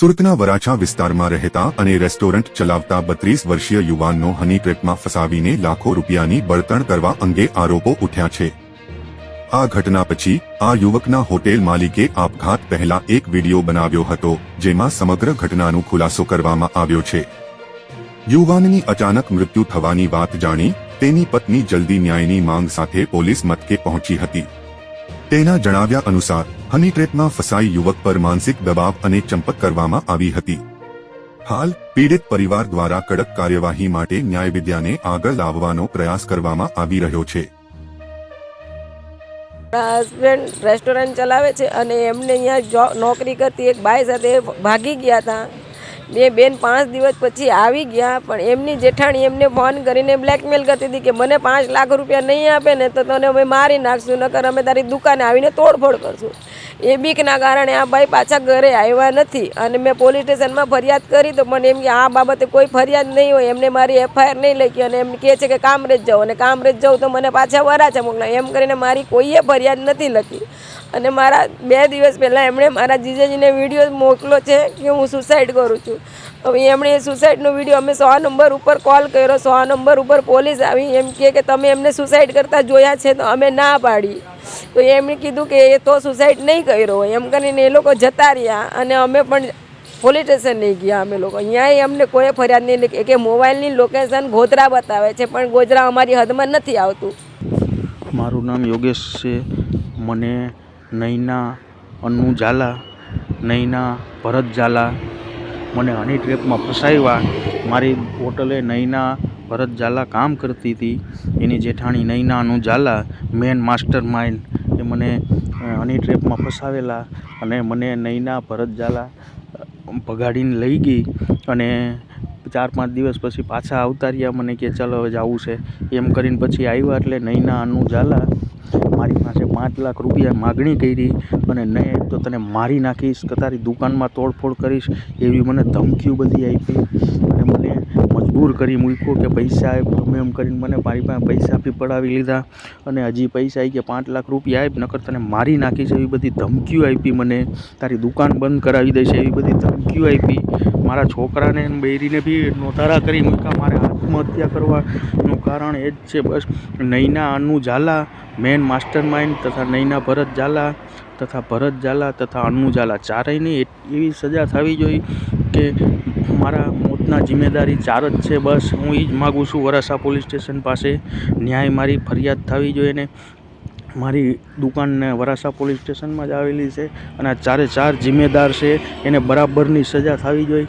સુરતના વરાછા વિસ્તારમાં રહેતા અને રેસ્ટોરન્ટ ચલાવતા બત્રીસ વર્ષીય યુવાનનો હની ટ્રેપમાં ફસાવીને લાખો રૂપિયાની બળતણ કરવા અંગે આરોપો ઉઠ્યા છે. આ ઘટના પછી આ યુવકના હોટેલ માલિકે આપઘાત પહેલા એક વિડિયો બનાવ્યો હતો, જેમાં સમગ્ર ઘટનાનો ખુલાસો કરવામાં આવ્યો છે. યુવાનની અચાનક મૃત્યુ થવાની વાત જાણી તેની પત્ની જલ્દી ન્યાયની માંગ સાથે પોલીસ મથકે પહોંચી હતી. તેના જણાવ્યા અનુસાર હની ટ્રેપમાં ફસાઈ યુવક પર માનસિક દબાવ અને ચંપક કરવામાં આવી હતી. હાલ, પીડિત પરિવાર દ્વારા કડક કાર્યવાહી માટે ન્યાયવિદ્યાને આગળ લાવવાનો પ્રયાસ કરવામાં આવી રહ્યો છે. હસબન્ડ રેસ્ટોરન્ટ ચલાવે છે અને એમને અહીંયા નોકરી કરતી એક બાઈ સાથે ભાગી ગયા હતા. બે બેન પાંચ દિવસ પછી આવી ગયા, પણ એમની જેઠાણી એમને ફોન કરીને બ્લેકમેલ કરતી હતી કે મને પાંચ લાખ રૂપિયા નહીં આપે ને તો તને અમે મારી નાખશું, નકર અમે તારી દુકાને આવીને તોડફોડ કરશું. એ બીકના કારણે આ ભાઈ પાછા ઘરે આવ્યા નથી. અને મેં પોલીસ સ્ટેશનમાં ફરિયાદ કરી તો મને એમ કે આ બાબતે કોઈ ફરિયાદ નહીં હોય. એમને મારી એફઆઈઆર નહીં લખી અને એમ કહે છે કે કામરેજ જાઓ. અને કામરેજ જાઉં તો મને પાછા વરાછા મોકલા એમ કરીને મારી કોઈએ ફરિયાદ નથી લખી. અને મારા બે દિવસ પહેલાં એમણે મારા જીજાજીને વીડિયો મોકલો છે કે હું સુસાઇડ કરું છું. હવે એમણે એ સુસાઇડનો વીડિયો અમે સો નંબર ઉપર કોલ કર્યો. સો નંબર ઉપર પોલીસ આવી. એમ કહે કે તમે એમને સુસાઇડ કરતા જોયા છે તો અમે ના પાડી. તો એમણે કીધું કે એ તો સુસાઇડ નહીં કર્યો એમ કરીને એ લોકો જતા રહ્યા અને અમે પણ પોલીસ સ્ટેશન નહીં ગયા અમે લોકો. અહીંયા અમને કોઈ ફરિયાદ નહીં લખી કે મોબાઈલની લોકેશન ગોધરા બતાવે છે, પણ ગોધરા અમારી હદમાં નથી આવતું. મારું નામ યોગેશ છે. મને નૈના અન્નુ ઝાલા, નૈના, ભરત ઝાલા, મને હની ટ્રેપમાં ફસાવ્યા મારી હોટલે નૈના ભરત ઝાલા કામ કરતી હતી. એની જેઠાણી નૈનાનું ઝાલા મેન માસ્ટર માઇન્ડ એ મને હની ટ્રેપમાં ફસાવેલા અને મને નૈના, ભરત ઝાલા પગાડીને લઈ ગઈ અને ચાર પાંચ દિવસ પછી પાછા આવતા રહ્યા મને કે ચાલો હવે જવું છે. એમ કરીને પછી આવ્યા એટલે નૈના અનુ ઝાલા મારી પાસે પાંચ લાખ રૂપિયા માગણી કરી અને નહીં તો તને મારી નાખીશ, કે તારી દુકાનમાં તોડફોડ કરીશ, એવી મને ધમકીઓ બધી આપી અને મને મજબૂર કરી મૂક્યો કે પૈસા ગમે એમ કરીને મને મારી પાસે પૈસા બી પડાવી લીધા અને હજી પૈસા આવી કે પાંચ લાખ રૂપિયા આપ, નકર તને મારી નાખીશ એવી બધી ધમકીઓ આપી મને. તારી દુકાન બંધ કરાવી દઈશ એવી બધી ધમકીઓ આપી. મારા છોકરાને બૈરીને બી નોતારા કરી મૂક્યા, મારે આત્મહત્યા કરવાનું કારણ એ જ છે. બસ નૈના, અનુ ઝાલા, મેન માસ્ટર માઇન્ડ તથા નૈના, ભરત ઝાલા તથા ભરત ઝાલા તથા અનુ ઝાલા ચારેયની એવી સજા થવી જોઈએ કે મારા મોતના જિમ્મેદારી ચાર જ છે. બસ હું એ જ માગું છું વરાસા પોલીસ સ્ટેશન પાસે ન્યાય મારી ફરિયાદ થવી જોઈએ ને મારી દુકાનને વરાસા પોલીસ સ્ટેશનમાં જ આવેલી છે અને ચારે ચાર જિમ્મેદાર છે. એને બરાબરની સજા થવી જોઈએ.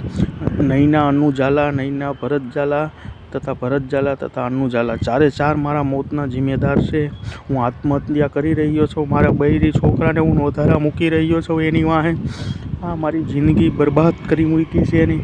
નૈના, અનુ ઝાલા, નૈના, ભરત ઝાલા તથા ભરત ઝાલા તથા અન્નુ ઝાલા. ચારે ચાર મારા મોતના જિમ્મેદાર છે. હું આત્મહત્યા કરી રહ્યો છું. મારા બૈરી છોકરાને હું નોધારા મૂકી રહ્યો છું એની વાહે. આ મારી જિંદગી બરબાદ કરી મૂકી છે એની.